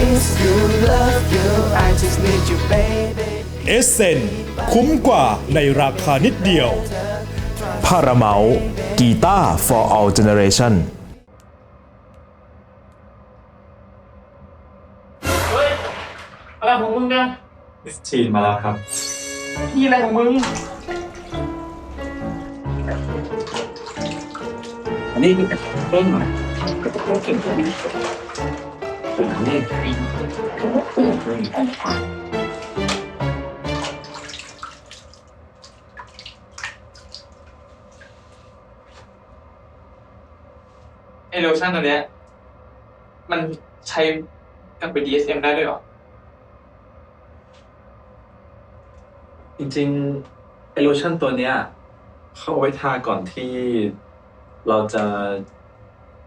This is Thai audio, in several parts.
miss you love you I just need you baby เอเซนคุ้มกว่าในราคานิดเดียว Paramount Guitar for all generation เฮ้ยอะไรของมึงเนี่ยมิสทีนมาแล้วครับพี่อะไรของมึง อันนี้เบิ้งหน่อยเก่งตัวนี้นี่ ไอโลชั่นตัวเนี้ย มันใช้กับเป็น DSM ได้ด้วยเหรอ จริงๆไอโลชั่นตัวเนี้ยเขาเอาไว้ทาก่อนที่เราจะ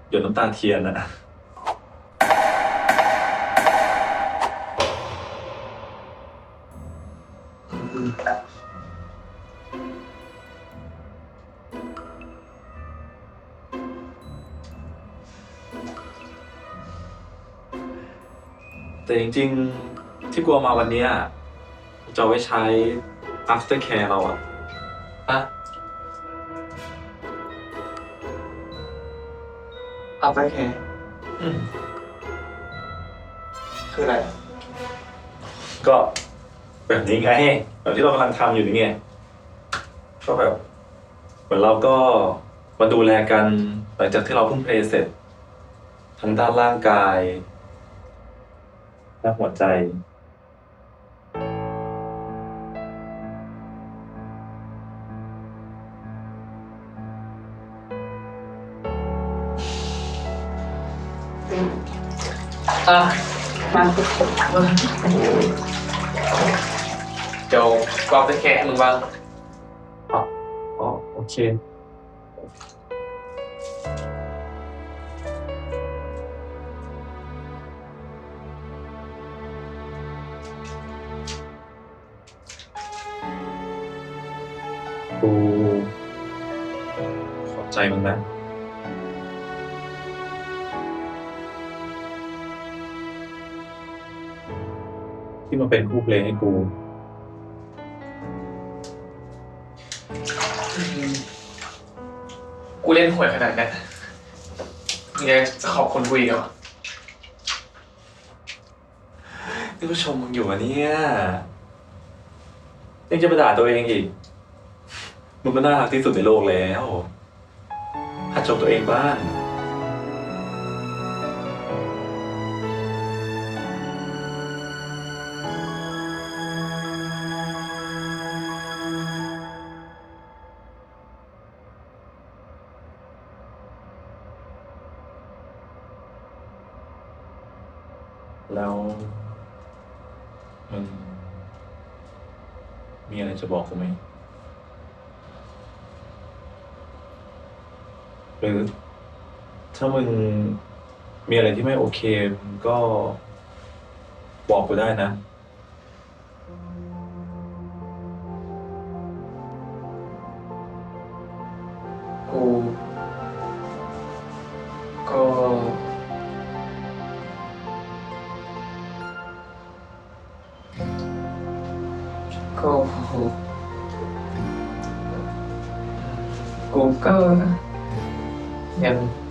หยดน้ำตาเทียนอะ แต่จริงๆที่กลัวมาวันเนี้ยจะเอาไว้ใช้ after care เราอะอะอัพไปแค่อืมคืออะไรก็แบบนี้ไงแบบที่เรากำลังทำอยู่นี่ไงก็แบบ เหมือนเราก็มาดูแลกันหลังจากที่เราเพิ่งเพลย์เสร็จทั้งด้านร่างกาย และหัวใจอะมาเดี๋ยวกอบไปแค่ให้มึงบ้างอ๋ออ๋อโอเค ที่มาเป็นคู่เพลงให้กู กูเล่นห่วยขนาดนี้มึงจะขอบคุณกูอีกเหรอนี่ก็ชมมึงอยู่อะเนี่ยยังจะมาด่าตัวเองอีก มึงก็น่ารักที่สุดในโลกแล้วหัดชมตัวเองบ้าง บอกกูไหมหรือถ้ามึงมีอะไรที่ไม่โอเคมึงก็บอกกูได้นะ กู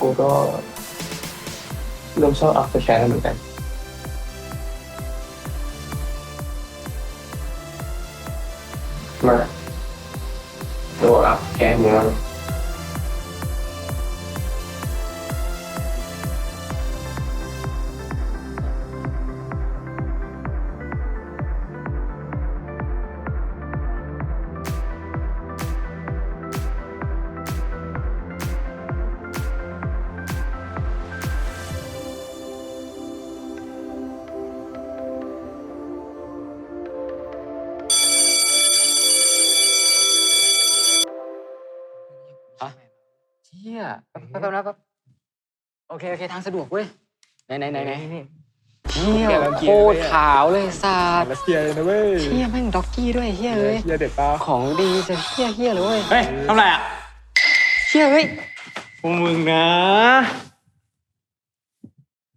ก็ยังกูก็เริ่มชอบอัพแชร์แล้วเหมือนกัน แป๊บแป๊บแป๊บนะแป๊บโอเค โอเค ทางสะดวกเว้ย ไหนไหนไหนไหนเชี่ยโคตรขาวเลยสัตว์รัสเซียเลยนะเว้ยเชี่ยแม่งด็อกกี้ด้วยเฮียเลยเฮียเด็ดปะของดีจะเฮียเฮียเลยเว้ย เฮ้ยทำไรอะเชี่ยเฮ้ยพวกมึงนะ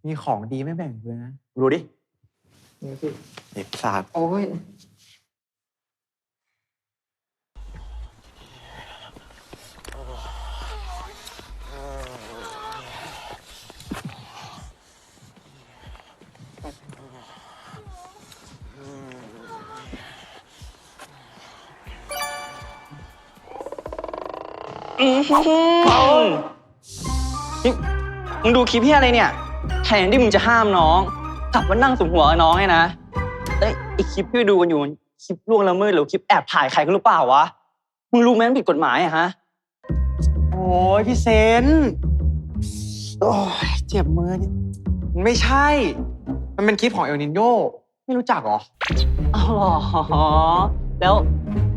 มีของดีไม่แบ่งเลยนะ รู้ดิเด็กสาดโอ้ย นี่มึงดูคลิปพี่อะไรเนี่ย แทนที่มึงจะห้ามน้อง กลับมานั่งสมหัวกับน้องไงนะเอ้ยไอคลิปที่ดูกันอยู่มันคลิปล่วงละเมิดหรือคลิปแอบถ่ายใครก็หรือเปล่าวะ มึงรู้ไหมมันผิดกฎหมายอะฮะ โอ้ยพี่เซนโอ้ยเจ็บมือเนี่ยมันไม่ใช่ มันเป็นคลิปของเอลนินโยไม่รู้จักเหรออ้าวเหรอแล้ว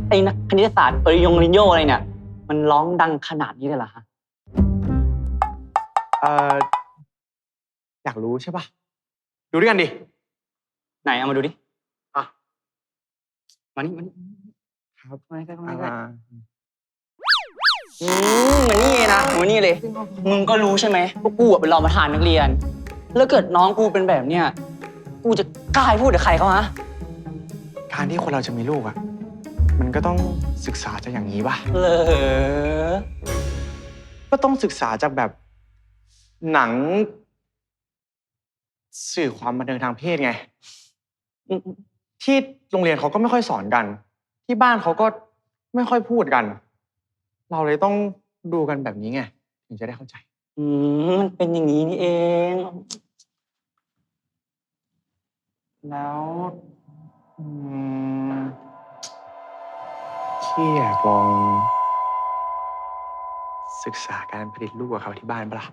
ไอ้นักคณิตศาสตร์ปริยงลินโยอะไรเนี่ย มันร้องดังขนาดนี้เลยเหรอฮะเอ่ออยากรู้ใช่ปะดูด้วยกันดิ ไหนเอามาดูดิอะมานี่มานี่ครับมานี่ใกล้ๆมานี่ใกล้อ่าอืมเหมือนนี่นะเหมือนนี่เลย มึงก็รู้ใช่ไหมว่ากูอะเป็นรองประธานนักเรียน แล้วเกิดน้องกูเป็นแบบเนี้ยกูจะกล้าให้พูดกับใครเขาฮะ การที่คนเราจะมีลูกอะ มันก็ต้องศึกษาจากอย่างนี้ป่ะ เหรอก็ต้องศึกษาจากแบบหนัง สื่อความบันเทิงทางเพศไงอืมที่โรงเรียนเขาก็ไม่ค่อยสอนกัน ที่บ้านเขาก็ไม่ค่อยพูดกัน เราเลยต้องดูกันแบบนี้ไงถึงจะได้เข้าใจ อืมมันเป็นอย่างนี้นี่เอง แล้ว อืม ที่อยากลอง ศึกษาการผลิตลูกกับเขาที่บ้านปะล่ะ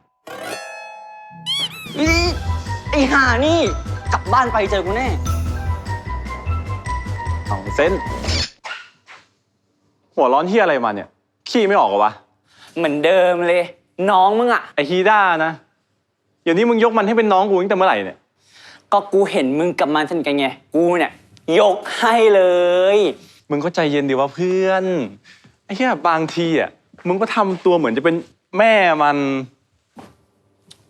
อีไอ้ห่านี่ กลับบ้านไปเจอกูแน่เอาเซนหัวร้อนที่อะไรมาเนี่ย ขี้ไม่ออกเหรอวะ เหมือนเดิมเลย น้องมึงอะไอฮีด้านะเดี๋ยวนี้มึงยกมันให้เป็นน้องกูตั้งแต่เมื่อไหร่เนี่ย ก็กูเห็นมึงกับมันสนิทกันไง กูเนี่ย ยกให้เลย มึงก็ใจเย็นดีวะเพื่อนไอ้เหี้ยบางทีอะมึงก็ทำตัวเหมือนจะเป็นแม่มัน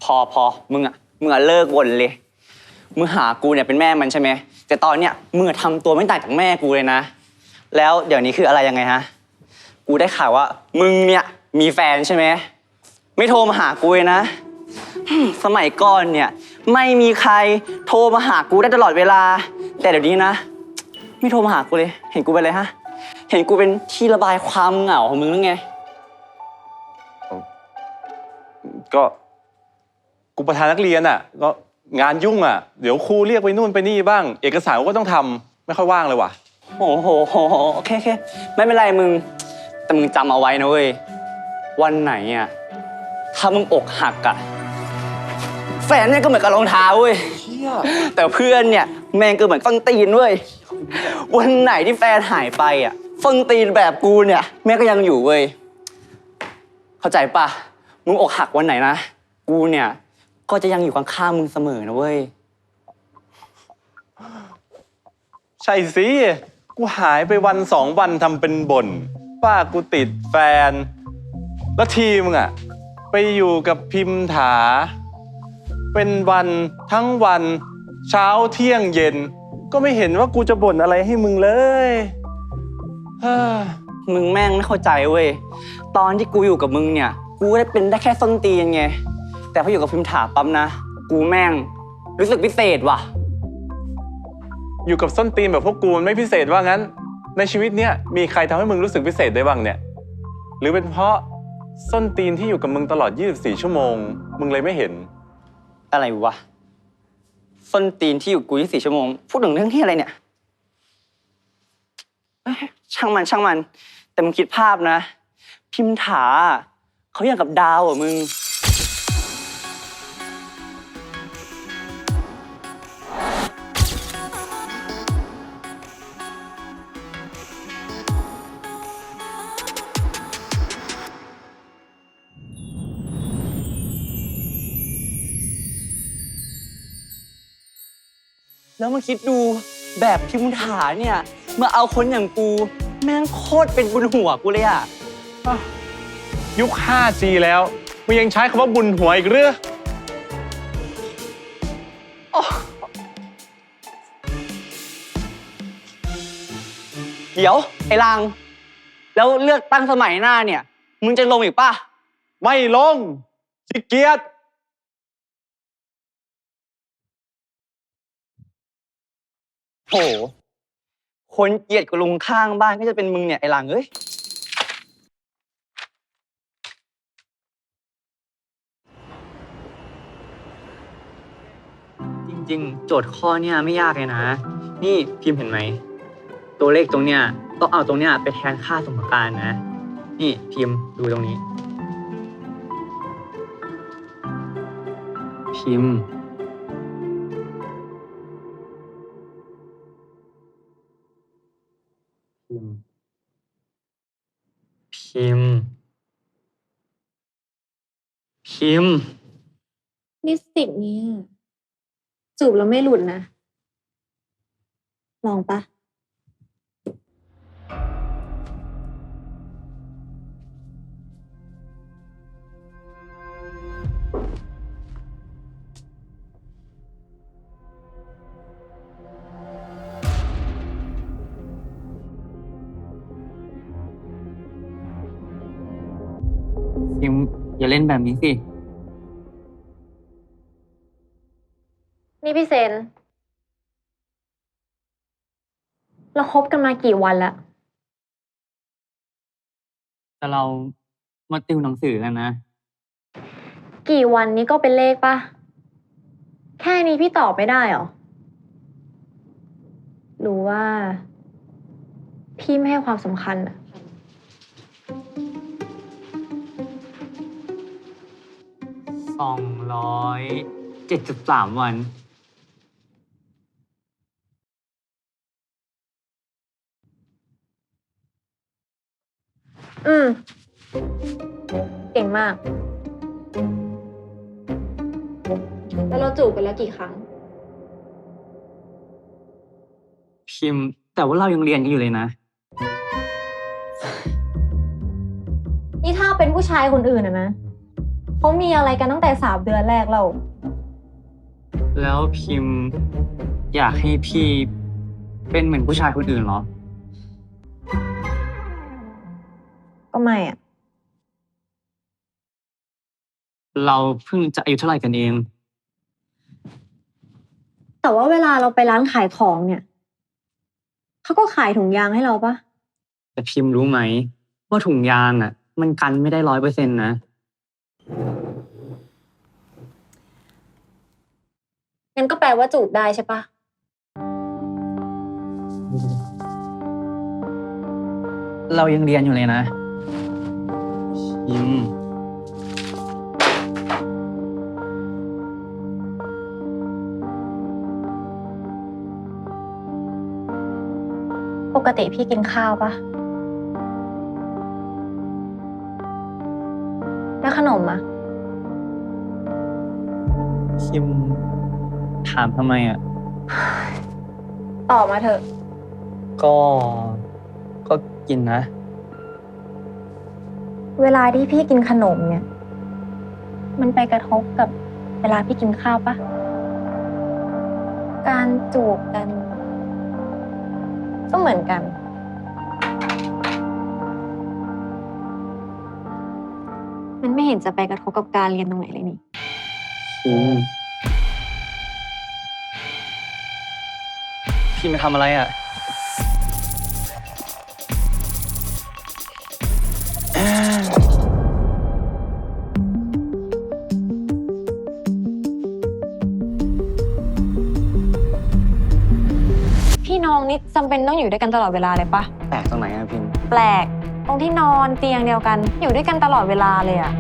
พอพอมึงอะมึงอะเลิกวนเลย มึงหากูเนี่ยเป็นแม่มันใช่ไหม แต่ตอนเนี้ยมึงอะทำตัวไม่ต่างจากแม่กูเลยนะ แล้วเดี๋ยวนี้คืออะไรยังไงฮะ กูได้ข่าวว่า มึงเนี่ยมีแฟนใช่ไหม ไม่โทรมาหากูเลยนะ สมัยก่อนเนี่ยไม่มีใครโทรมาหากูได้ตลอดเวลา แต่เดี๋ยวนี้นะ ไม่โทรมาหากูเลย เห็นกูเป็นอะไรฮะ เห็นกูเป็นที่ระบายความเหงาของมึงหรือไง ก็กูประธานนักเรียนอะก็งานยุ่งอะ เดี๋ยวครูเรียกไปนู่นไปนี่บ้าง เอกสารกูก็ต้องทำไม่ค่อยว่างเลยว่ะ โอ้โหโหโหโอเคโอเคไม่เป็นไรมึง แต่มึงจำเอาไว้นะเว้ย วันไหนอะ ถ้ามึงอกหักอะ แฟนเนี่ยก็เหมือนกับรองเท้าเว้ยแต่เพื่อนเนี่ยแม่งก็เหมือนฟังตีนเว้ย วันไหนที่แฟนหายไปอะฟังตีนแบบกูเนี่ย แม่ก็ยังอยู่เว้ย เข้าใจปะมึงอกหักวันไหนนะ กูเนี่ย ก็จะยังอยู่ข้างๆมึงเสมอนะเว้ย ใช่สิ กูหายไปวันสองวันทำเป็นบ่นว่ากูติดแฟน แล้วทีมึงอะไปอยู่กับพิมถา เป็นวันทั้งวันเช้าเที่ยงเย็น ก็ไม่เห็นว่ากูจะบ่นอะไรให้มึงเลยเฮ้อมึงแม่งไม่เข้าใจเว้ย ตอนที่กูอยู่กับมึงเนี่ย กูก็ได้เป็นได้แค่ส้นตีนไง แต่พออยู่กับพิมถาปั๊มนะ กูแม่งรู้สึกพิเศษว่ะ อยู่กับส้นตีนแบบพวกกูมันไม่พิเศษว่างั้น ในชีวิตเนี้ยมีใครทำให้มึงรู้สึกพิเศษได้บ้างเนี่ย หรือเป็นเพราะส้นตีนที่อยู่กับมึงตลอด 24 ชั่วโมง มึงเลยไม่เห็น อะไรวะ ส้นตีนที่อยู่กู24ชั่วโมง พูดถึงเรื่องที่อะไรเนี่ยเอ้ยช่างมันช่างมัน แต่มึงคิดภาพนะ พิมถาเขาอย่างกับดาวอะมึง แล้วมาคิดดูแบบพิมถาเนี่ยมาเอาคนอย่างกู แม่งโคตรเป็นบุญหัวกูเลยอะยุค 5G แล้วมึงยังใช้คำว่าบุญหัวอีกเรือเดี๋ยว ไอ้ลังแล้วเลือกตั้งสมัยหน้าเนี่ย มึงจะลงอีกป่ะ ไม่ลงขี้เกียจ โห คนเกลียดกับลุงข้างบ้านก็จะเป็นมึงเนี่ยไอ้หลังเอ้ย จริงๆ โจทย์ข้อเนี่ยไม่ยากเลยนะ นี่พิมพ์เห็นไหม ตัวเลขตรงเนี้ยต้องเอาตรงเนี้ยไปแทนค่าสมการนะ นี่พิมพ์ดูตรงนี้ พิมพ์ พิมพ์ลิปสติกเนี้ยจูบแล้วไม่หลุดนะ ลองปะพิมพ์อย่าเล่นแบบนี้สิ เราคบกันมากี่วันแล้วแต่เรามาติวหนังสือกันนะ กี่วันนี้ก็เป็นเลขปะแค่นี้พี่ตอบไม่ได้เหรอหรือว่า พี่ไม่ให้ความสำคัญอะสองร้อยเจ็ดสิบสามวัน อืม เก่งมาก แล้วเราจูบกันแล้วกี่ครั้ง พิมพ์ แต่ว่าเรายังเรียนกันอยู่เลยนะ นี่ถ้าเป็นผู้ชายคนอื่นอะนะเขามีอะไรกันตั้งแต่สามเดือนแรกเรา แล้วพิมพ์ อยากให้พี่เป็นเหมือนผู้ชายคนอื่นเหรอ ไม่อะเราเพิ่งจะอายุเท่าไหร่กันเอง แต่ว่าเวลาเราไปร้านขายของเนี่ยเขาก็ขายถุงยางให้เราปะแต่พิมพ์รู้ไหม ว่าถุงยางอะ มันกันไม่ได้ร้อยเปอร์เซ็นต์นะ งั้นก็แปลว่าจูบได้ใช่ปะเรายังเรียนอยู่เลยนะ พิมพ์ปกติพี่กินข้าวปะแล้วขนมอะพิมพ์ถามทำไมอะ ตอบมาเถอะ ก็ ก็กินนะ เวลาที่พี่กินขนมเนี่ย มันไปกระทบกับเวลาพี่กินข้าวปะ การจูบกัน ก็เหมือนกัน มันไม่เห็นจะไปกระทบกับการเรียนตรงไหนเลยนี่พิมพิมมาทำอะไรอะ น้องนี่จำเป็นต้องอยู่ด้วยกันตลอดเวลาเลยปะแปลกตรงไหนอะพิมแปลก ตรงที่นอนเตียงเดียวกัน อยู่ด้วยกันตลอดเวลาเลยอะ